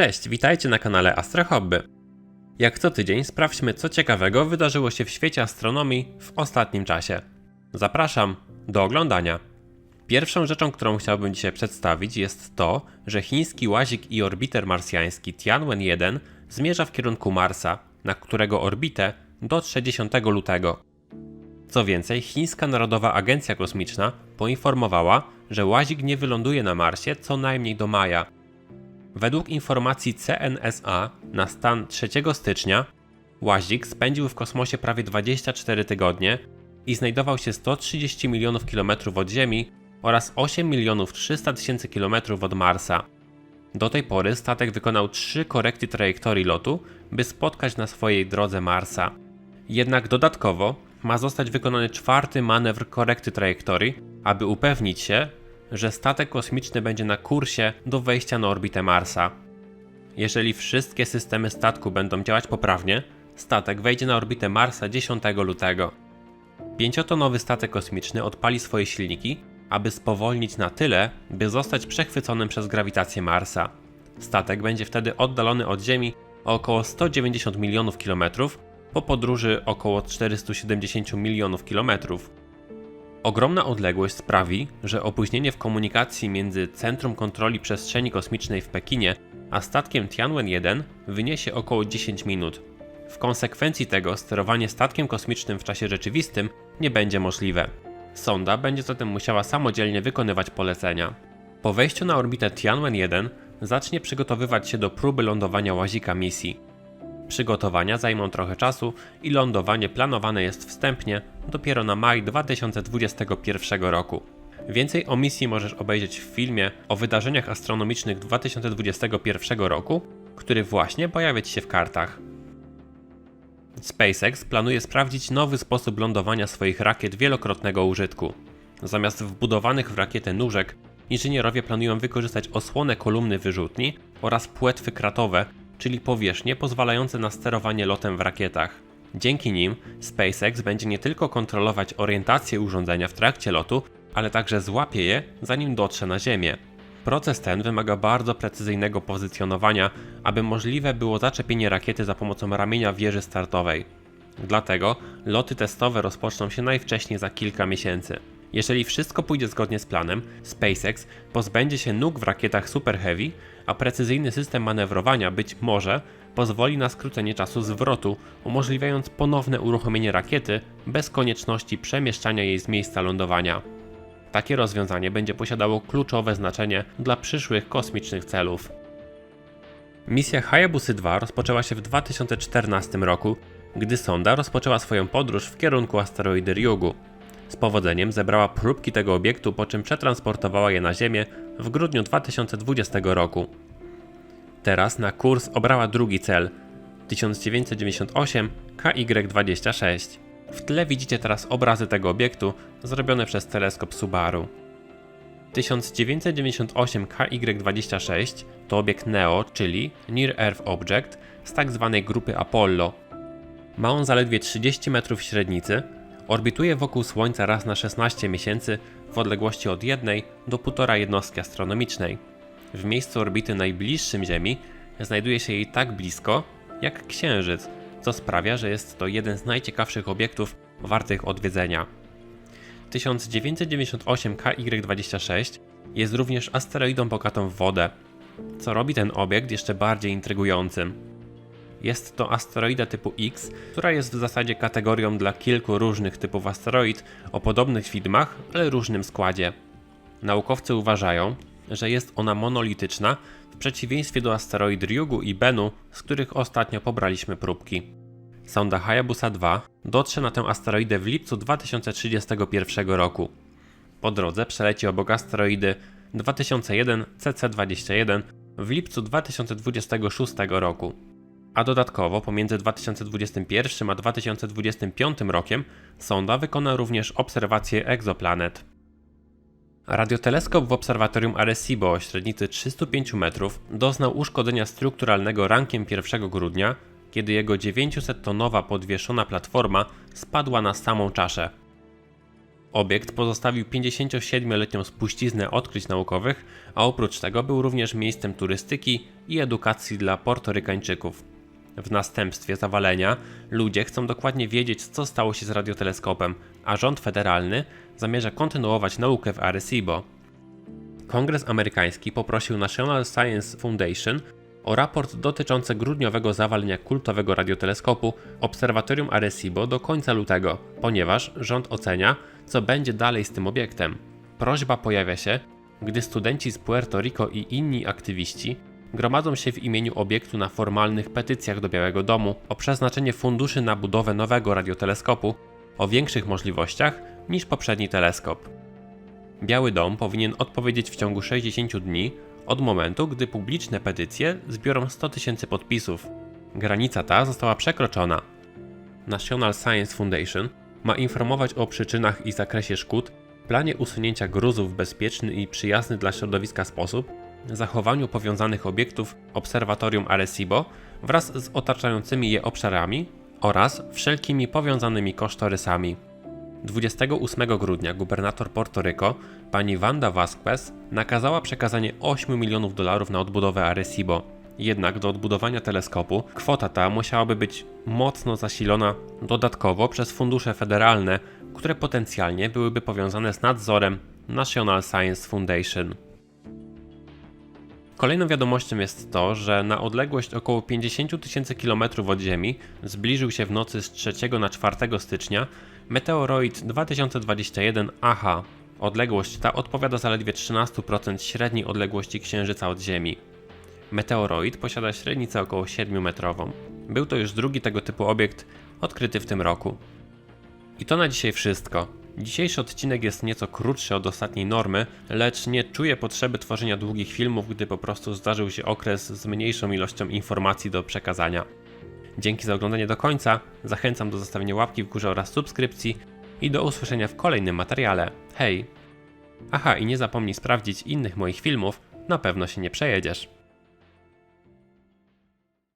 Cześć, witajcie na kanale Astro Hobby. Jak co tydzień sprawdźmy, co ciekawego wydarzyło się w świecie astronomii w ostatnim czasie. Zapraszam do oglądania. Pierwszą rzeczą, którą chciałbym dzisiaj przedstawić, jest to, że chiński łazik i orbiter marsjański Tianwen-1 zmierza w kierunku Marsa, na którego orbitę dotrze 10 lutego. Co więcej, Chińska Narodowa Agencja Kosmiczna poinformowała, że łazik nie wyląduje na Marsie co najmniej do maja. Według informacji CNSA na stan 3 stycznia łazik spędził w kosmosie prawie 24 tygodnie i znajdował się 130 milionów kilometrów od Ziemi oraz 8 milionów 300 tysięcy kilometrów od Marsa. Do tej pory statek wykonał trzy korekty trajektorii lotu, by spotkać na swojej drodze Marsa. Jednak dodatkowo ma zostać wykonany czwarty manewr korekty trajektorii, aby upewnić się, że statek kosmiczny będzie na kursie do wejścia na orbitę Marsa. Jeżeli wszystkie systemy statku będą działać poprawnie, statek wejdzie na orbitę Marsa 10 lutego. Pięciotonowy statek kosmiczny odpali swoje silniki, aby spowolnić na tyle, by zostać przechwyconym przez grawitację Marsa. Statek będzie wtedy oddalony od Ziemi o około 190 milionów kilometrów, po podróży około 470 milionów kilometrów. Ogromna odległość sprawi, że opóźnienie w komunikacji między Centrum Kontroli Przestrzeni Kosmicznej w Pekinie a statkiem Tianwen-1 wyniesie około 10 minut. W konsekwencji tego sterowanie statkiem kosmicznym w czasie rzeczywistym nie będzie możliwe. Sonda będzie zatem musiała samodzielnie wykonywać polecenia. Po wejściu na orbitę Tianwen-1 zacznie przygotowywać się do próby lądowania łazika misji. Przygotowania zajmą trochę czasu i lądowanie planowane jest wstępnie dopiero na maj 2021 roku. Więcej o misji możesz obejrzeć w filmie o wydarzeniach astronomicznych 2021 roku, który właśnie pojawia Ci się w kartach. SpaceX planuje sprawdzić nowy sposób lądowania swoich rakiet wielokrotnego użytku. Zamiast wbudowanych w rakietę nóżek, inżynierowie planują wykorzystać osłonę kolumny wyrzutni oraz płetwy kratowe, czyli powierzchnie pozwalające na sterowanie lotem w rakietach. Dzięki nim SpaceX będzie nie tylko kontrolować orientację urządzenia w trakcie lotu, ale także złapie je, zanim dotrze na Ziemię. Proces ten wymaga bardzo precyzyjnego pozycjonowania, aby możliwe było zaczepienie rakiety za pomocą ramienia wieży startowej. Dlatego loty testowe rozpoczną się najwcześniej za kilka miesięcy. Jeżeli wszystko pójdzie zgodnie z planem, SpaceX pozbędzie się nóg w rakietach Super Heavy, a precyzyjny system manewrowania być może pozwoli na skrócenie czasu zwrotu, umożliwiając ponowne uruchomienie rakiety bez konieczności przemieszczania jej z miejsca lądowania. Takie rozwiązanie będzie posiadało kluczowe znaczenie dla przyszłych kosmicznych celów. Misja Hayabusy 2 rozpoczęła się w 2014 roku, gdy sonda rozpoczęła swoją podróż w kierunku asteroidy Ryugu. Z powodzeniem zebrała próbki tego obiektu, po czym przetransportowała je na Ziemię w grudniu 2020 roku. Teraz na kurs obrała drugi cel 1998 KY26. W tle widzicie teraz obrazy tego obiektu zrobione przez teleskop Subaru. 1998 KY26 to obiekt NEO, czyli Near Earth Object z tak zwanej grupy Apollo. Ma on zaledwie 30 metrów średnicy, orbituje wokół Słońca raz na 16 miesięcy w odległości od jednej do półtora jednostki astronomicznej. W miejscu orbity najbliższym Ziemi znajduje się jej tak blisko jak Księżyc, co sprawia, że jest to jeden z najciekawszych obiektów wartych odwiedzenia. 1998 KY26 jest również asteroidą bogatą w wodę, co robi ten obiekt jeszcze bardziej intrygującym. Jest to asteroida typu X, która jest w zasadzie kategorią dla kilku różnych typów asteroid o podobnych widmach, ale różnym składzie. Naukowcy uważają, że jest ona monolityczna, w przeciwieństwie do asteroid Ryugu i Bennu, z których ostatnio pobraliśmy próbki. Sonda Hayabusa 2 dotrze na tę asteroidę w lipcu 2031 roku. Po drodze przeleci obok asteroidy 2001 CC21 w lipcu 2026 roku. A dodatkowo pomiędzy 2021 a 2025 rokiem sonda wykona również obserwacje egzoplanet. Radioteleskop w obserwatorium Arecibo o średnicy 305 metrów doznał uszkodzenia strukturalnego rankiem 1 grudnia, kiedy jego 900-tonowa podwieszona platforma spadła na samą czaszę. Obiekt pozostawił 57-letnią spuściznę odkryć naukowych, a oprócz tego był również miejscem turystyki i edukacji dla portorykańczyków. W następstwie zawalenia ludzie chcą dokładnie wiedzieć, co stało się z radioteleskopem, a rząd federalny zamierza kontynuować naukę w Arecibo. Kongres amerykański poprosił National Science Foundation o raport dotyczący grudniowego zawalenia kultowego radioteleskopu Obserwatorium Arecibo do końca lutego, ponieważ rząd ocenia, co będzie dalej z tym obiektem. Prośba pojawia się, gdy studenci z Puerto Rico i inni aktywiści gromadzą się w imieniu obiektu na formalnych petycjach do Białego Domu o przeznaczenie funduszy na budowę nowego radioteleskopu o większych możliwościach niż poprzedni teleskop. Biały Dom powinien odpowiedzieć w ciągu 60 dni od momentu, gdy publiczne petycje zbiorą 100 tysięcy podpisów. Granica ta została przekroczona. National Science Foundation ma informować o przyczynach i zakresie szkód, planie usunięcia gruzów w bezpieczny i przyjazny dla środowiska sposób, zachowaniu powiązanych obiektów Obserwatorium Arecibo wraz z otaczającymi je obszarami oraz wszelkimi powiązanymi kosztorysami. 28 grudnia gubernator Porto Rico, pani Wanda Vasquez, nakazała przekazanie 8 milionów dolarów na odbudowę Arecibo. Jednak do odbudowania teleskopu kwota ta musiałaby być mocno zasilona dodatkowo przez fundusze federalne, które potencjalnie byłyby powiązane z nadzorem National Science Foundation. Kolejną wiadomością jest to, że na odległość około 50 tysięcy kilometrów od Ziemi zbliżył się w nocy z 3 na 4 stycznia meteoroid 2021 AHA. Odległość ta odpowiada zaledwie 13% średniej odległości Księżyca od Ziemi. Meteoroid posiada średnicę około 7-metrową. Był to już drugi tego typu obiekt odkryty w tym roku. I to na dzisiaj wszystko. Dzisiejszy odcinek jest nieco krótszy od ostatniej normy, lecz nie czuję potrzeby tworzenia długich filmów, gdy po prostu zdarzył się okres z mniejszą ilością informacji do przekazania. Dzięki za oglądanie do końca, zachęcam do zostawienia łapki w górze oraz subskrypcji i do usłyszenia w kolejnym materiale. Hej! Aha, i nie zapomnij sprawdzić innych moich filmów, na pewno się nie przejedziesz.